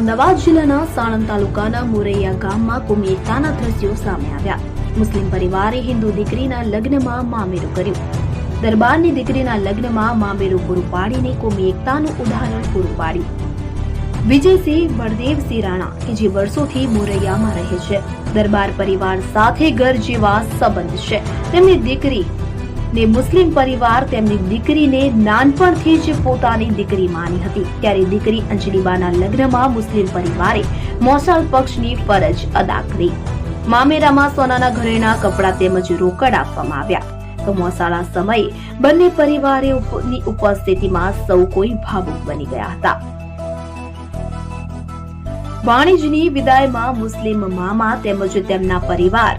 અમદાવાદ જિલ્લાના સાણંદ તાલુકાના મોરૈયા ગામમાં કોમી દ્રશ્યો સામે આવ્યા. મુસ્લિમ પરિવારે હિન્દુ દીકરીના લગ્નમાં મામેરું કર્યું. દરબારની દીકરીના લગ્નમાં મામેરું પૂરું પાડીને કોમી એકતાનું ઉદાહરણ પૂરું પાડ્યું. વિજયસિંહ, બળદેવસિંહ રાણા, કે જે વર્ષોથી મોરૈયામાં રહે છે. દરબાર પરિવાર સાથે ઘર જેવા સંબંધ છે. તેમની દીકરી ને મુસ્લિમ પરિવાર તેમની દીકરીને નાનપણથી જ પોતાની દીકરી માની હતી. ત્યારે દીકરી અંજલીબાના લગ્નમાં મુસ્લિમ પરિવારે મોસાળ પક્ષની ફરજ અદા કરી. મામેરામાં સોનાના ઘરેણા, કપડાં તેમજ રોકડ આપવામાં આવ્યા. તો મોસાળા સમયે બંને પરિવારે ઉપસ્થિતિમાં સૌ કોઈ ભાવુક બની ગયા હતા. વાણિજની વિદાયમાં મુસ્લિમ મામા તેમજ તેમના પરિવાર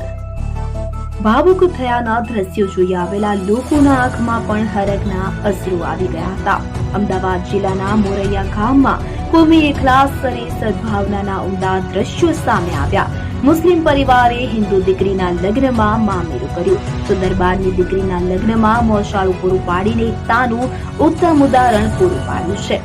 ભાવુક થયાના દ્રશ્યો જોઈ આવેલા લોકોના આંખમાં પણ હરકના અશ્રુ આવી ગયા હતા. અમદાવાદ જિલ્લાના મોરૈયા ગામમાં કોમી એકલાસ અને સદભાવનાના ઉમદા દ્રશ્યો સામે આવ્યા. મુસ્લિમ પરિવારે હિન્દુ દીકરીના લગ્નમાં મામેરું કર્યું. તો દરબારની દીકરીના લગ્નમાં મોશાળું પૂરું પાડીને એકતાનું ઉત્તમ ઉદાહરણ પૂરું પાડ્યું છે.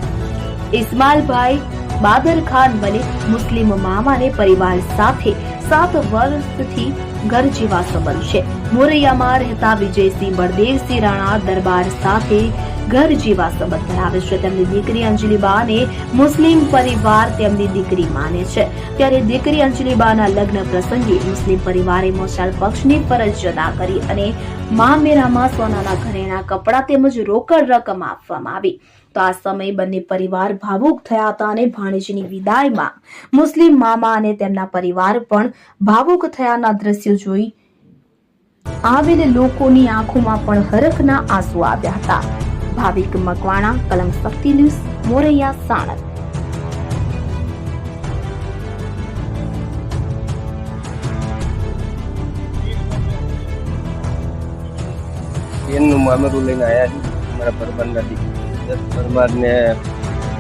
ઇસ્માલભાઈ બાદર ખાન મલિક મુસ્લિમ મામાને પરિવાર સાથે સાત વર્ષથી ઘર જેવા સંબંધ છે. મોરૈયામાં રહેતા વિજયસિંહ બળદેવસિંહ રાણા દરબાર સાથે ઘર જેવા સંબંધ ધરાવે છે. તેમની દીકરી અંજલિબાને મુસ્લિમ પરિવાર તેમની દીકરી માને છે. ત્યારે દીકરી અંજલિબાના લગ્ન પ્રસંગે મુસ્લિમ પરિવારે મોશાળ પક્ષની ફરજ અદા કરી અને મામેરામાં સોનાના ઘરેણા કપડાં તેમજ રોકડ રકમ આપવામાં આવી. તો આ સમયે બંને પરિવાર ભાવુક થયા હતા અને ભાણેજની વિદાયમાં મુસ્લિમ મામા અને તેમના પરિવાર પણ ભાવુક થયાના દ્રશ્યો જોઈ આવેલ લોકોની આંખોમાં પણ હરખના આંસુ આવ્યા હતા. ભાવિક મકવાણા, કલમ શક્તિ ન્યૂઝ, મોરૈયા, સાણંદ. એમનું મામેરું લઈને આવ્યા છીએ મારા પરબંધ દસ પરમારને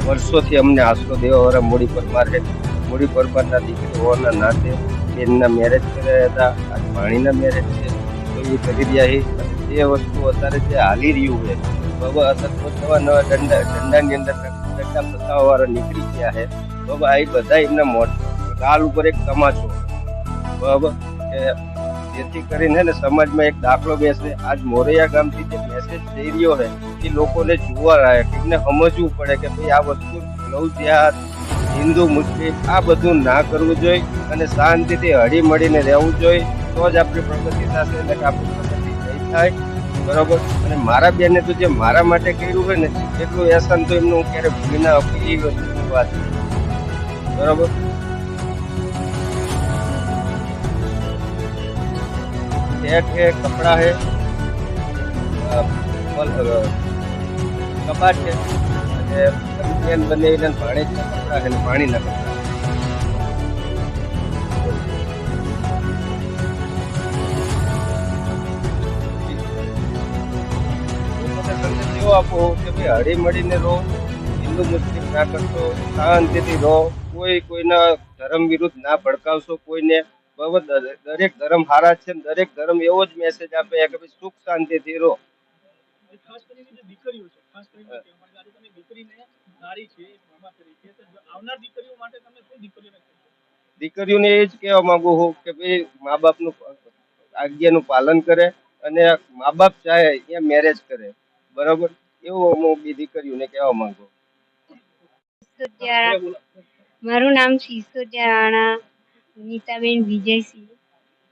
વર્ષોથી અમને આશરો દેવાવાળા મોડી પરમાર છે. મોડી પરમારના દીકરી હોવાના નાતે બેનના મેરેજ કર્યા હતા. આજ પાણીના મેરેજ છે. તો એ કરી રહ્યા છે. એ વસ્તુ અત્યારે જે હાલી રહ્યું છે, બાબા અત્યારે નવા નવા દંડા દંડાની અંદર દંડા ફસાવા નીકળી ગયા છે. બાબા, આ બધા એમના મોટ ગાલ ઉપર એક તમાચો. બાબા જેથી કરીને ને સમાજમાં એક દાખલો બેસે. આજ મોરૈયા ગામથી જે મેસેજ જઈ રહ્યો છે એ લોકોને જોવા લાયક, એમને સમજવું પડે કે ભાઈ આ વસ્તુ નવજિયાત હિન્દુ, મુસ્લિમ, આ બધું ના કરવું જોઈએ અને શાંતિથી હળીમળીને રહેવું જોઈએ, તો જ આપણી પ્રગતિ થશે એટલે કે આપણી પ્રગતિ નહીં થાય. બરાબર? અને મારા બેને તો જે મારા માટે કર્યું હોય ને, એટલું એહસાન તો એમનું હું ક્યારે ભૂલી ના આપું એ વસ્તુ વાત. બરાબર? સેટ હે કપડા હે. કબાટ છે. અને કપડા છે. ને આપો કે ભાઈ હળી મળીને રહો, હિન્દુ મુસ્લિમ ના કરશો, શાંતિથી રહો, કોઈ કોઈના ધર્મ વિરુદ્ધ ના ભડકાવશો, કોઈને. દરેક ધર્મ હારા છે દરેક ધર્મ એવો જ મેસેજ આપે કે સુખ શાંતિથી રહો. દીકરીઓ છે ખાસ કરીને કહેવા માંગે તમે દીકરીને નારી છે મામા તરીકે તો આવનાર દીકરીઓ માટે તમે શું દીકરીઓને દીકરીઓને એ જ કહેવા માંગુ છું કે ભાઈ મા બાપનું આજ્ઞાનું પાલન કરે અને મા બાપ ચાહે એ મેરેજ કરે. બરાબર? એવું હું બી દીકરીઓને કહેવા માંગુ મારું નામ સિસોદિયા રાણા નીતાબેન વિજયસિંહ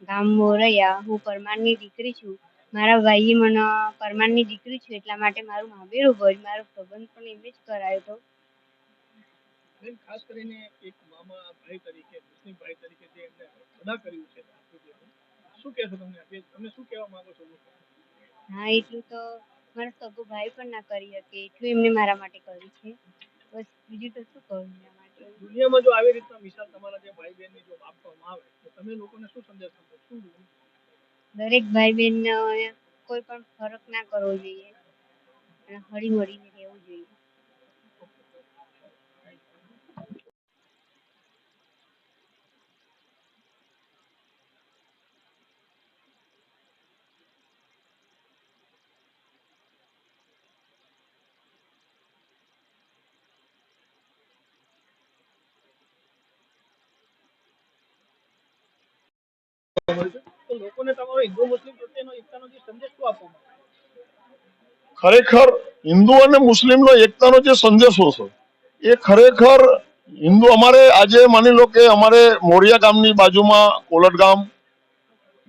ગામ મોરૈયા હું પરમારની દીકરી છું. મારા ભાઈએ મને પરમારની દીકરી છું એટલા માટે મારું મામેરું ભાઈ મારો સંબંધ પણ એમ જ કરાયો હતો. ખાસ કરીને એક મામા ભાઈ તરીકે ભાઈ તરીકે જે એમને અદા કર્યું છે શું કહેશો તમને તમે શું કહેવા માંગો છો? હા એટલું તો મારો સગો ભાઈ પણ ના કરી શકે એટલું એમને મારા માટે કર્યું છે. બસ બીજું તો શું કહું એના માટે? દુનિયામાં જો આવી રીતના મિસાલ તમારા જે ભાઈ બહેનની જો આપવામાં આવે તો તમે લોકોને શું સંદેશ આપો? શું દરેક ભાઈ બહેન કોઈ પણ ફરક ના કરવો જોઈએ અને હળી મળીને રહેવું જોઈએ Thank you. તો લોકોને તમારો મુસ્લિમ પ્રત્યેનો એકતાનો જે ખરેખર હિન્દુ અને મુસ્લિમનો એકતાનો જે સંદેશો છે, એ ખરેખર હિન્દુ અમારે આજે માની લો કે અમારે મોરિયા ગામની બાજુમાં, કોલટ ગામ,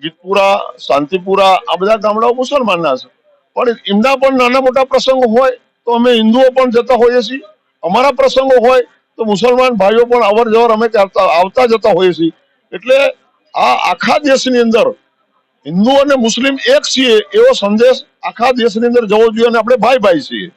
ગીતપુરા, શાંતિપુરા, આ બધા ગામડાઓ મુસલમાનના છે. પણ એમના પણ નાના મોટા પ્રસંગો હોય તો અમે હિન્દુઓ પણ જતા હોઈએ છીએ. અમારા પ્રસંગો હોય તો મુસલમાન ભાઈઓ પણ અવર જવર અમે આવતા જતા હોઈએ છીએ. એટલે આ આખા દેશની અંદર હિન્દુ અને મુસ્લિમ એક છીએ એવો સંદેશ આખા દેશની અંદર જવો જોઈએ અને આપણે ભાઈ ભાઈ છીએ.